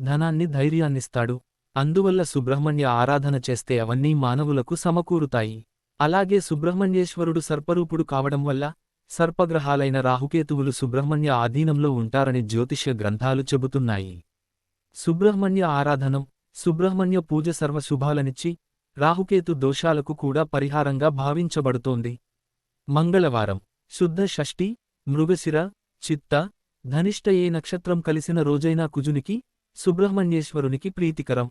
ధనాన్ని ధైర్యాన్నిస్తాడు. అందువల్ల సుబ్రహ్మణ్య ఆరాధన చేస్తే అవన్నీ మానవులకు సమకూరుతాయి. అలాగే సుబ్రహ్మణ్యేశ్వరుడు సర్పరూపుడు కావడం వల్ల సర్పగ్రహాలైన రాహుకేతువులు సుబ్రహ్మణ్య ఆధీనంలో ఉంటారని జ్యోతిష్య గ్రంథాలు చెబుతున్నాయి. సుబ్రహ్మణ్య ఆరాధనం సుబ్రహ్మణ్య పూజ సర్వశుభాలనిచ్చి రాహుకేతు దోషాలకు కూడా పరిహారంగా భావించబడుతోంది. మంగళవారం శుద్ధ షష్ఠి మృగశిర చిత్త ధనిష్ట ఏ నక్షత్రం కలిసిన రోజైనా కుజునికి సుబ్రహ్మణ్యేశ్వరునికి ప్రీతికరం.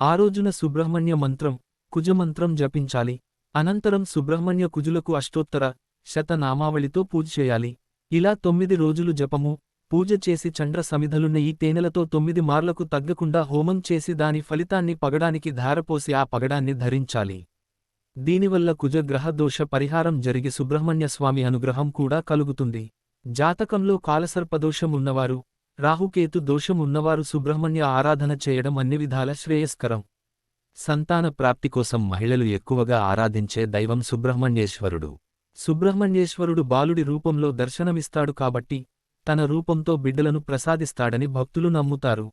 ఆ రోజున సుబ్రహ్మణ్య మంత్రం కుజమంత్రం జపించాలి. అనంతరం సుబ్రహ్మణ్య కుజులకు అష్టోత్తర శతనామావళితో పూజ చేయాలి. ఇలా తొమ్మిది రోజులు జపము పూజ చేసి చండ్ర సమిధలున్న ఈ తేనెలతో తొమ్మిది మార్లకు తగ్గకుండా హోమం చేసి దాని ఫలితాన్ని పగడానికి ధారపోసి ఆ పగడాన్ని ధరించాలి. దీనివల్ల కుజగ్రహ దోష పరిహారం జరిగి సుబ్రహ్మణ్య స్వామి అనుగ్రహం కూడా కలుగుతుంది. జాతకంలో కాలసర్పదోషం ఉన్నవారు రాహుకేతు దోషం ఉన్నవారు సుబ్రహ్మణ్య ఆరాధన చేయడం అన్ని విధాల శ్రేయస్కరం. సంతాన ప్రాప్తి కోసం మహిళలు ఎక్కువగా ఆరాధించే దైవం సుబ్రహ్మణ్యేశ్వరుడు. సుబ్రహ్మణ్యేశ్వరుడు బాలుడి రూపంలో దర్శనమిస్తాడు కాబట్టి తన రూపంతో బిడ్డలను ప్రసాదిస్తాడని భక్తులు నమ్ముతారు.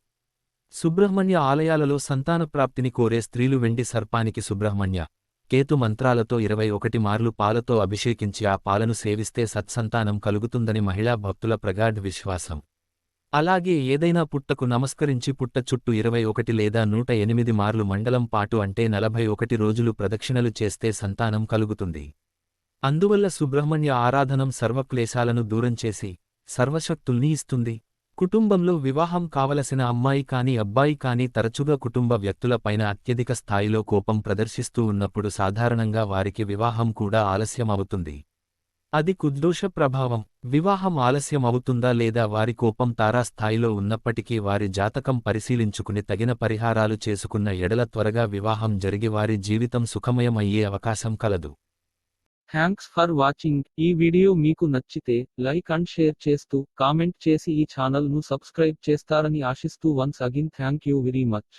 సుబ్రహ్మణ్య ఆలయాలలో సంతాన ప్రాప్తిని కోరే స్త్రీలు వెండి సర్పానికి సుబ్రహ్మణ్య కేతు మంత్రాలతో ఇరవై ఒకటి మార్లు పాలతో అభిషేకించి ఆ పాలను సేవిస్తే సత్సంతానం కలుగుతుందని మహిళా భక్తుల ప్రగాఢ విశ్వాసం. అలాగే ఏదైనా పుట్టకు నమస్కరించి పుట్ట చుట్టూ ఇరవై ఒకటి లేదా నూట ఎనిమిది మార్లు మండలం పాటు అంటే నలభై ఒకటి రోజులు ప్రదక్షిణలు చేస్తే సంతానం కలుగుతుంది. అందువల్ల సుబ్రహ్మణ్య ఆరాధనం సర్వక్లేశాలను దూరం చేసి సర్వశక్తుల్ని ఇస్తుంది. కుటుంబంలో వివాహం కావలసిన అమ్మాయి కాని అబ్బాయి కాని తరచుగా కుటుంబ వ్యక్తులపైన అత్యధిక స్థాయిలో కోపం ప్రదర్శిస్తూ ఉన్నప్పుడు సాధారణంగా వారికి వివాహం కూడా ఆలస్యమవుతుంది. అది కుద్దోష ప్రభావం వివాహం ఆలస్యం అవుతుందా లేదా వారి కోపం తారాస్థాయిలో ఉన్నప్పటికీ వారి జాతకం పరిశీలించుకుని తగిన పరిహారాలు చేసుకున్న ఎడల త్వరగా వివాహం జరిగి వారి జీవితం సుఖమయం అయ్యే అవకాశం కలదు. థ్యాంక్స్ ఫర్ వాచింగ్ ఈ వీడియో మీకు నచ్చితే లైక్ అండ్ షేర్ చేస్తూ కామెంట్ చేసి ఈ ఛానల్ను సబ్స్క్రైబ్ చేస్తారని ఆశిస్తూ once again thank you very much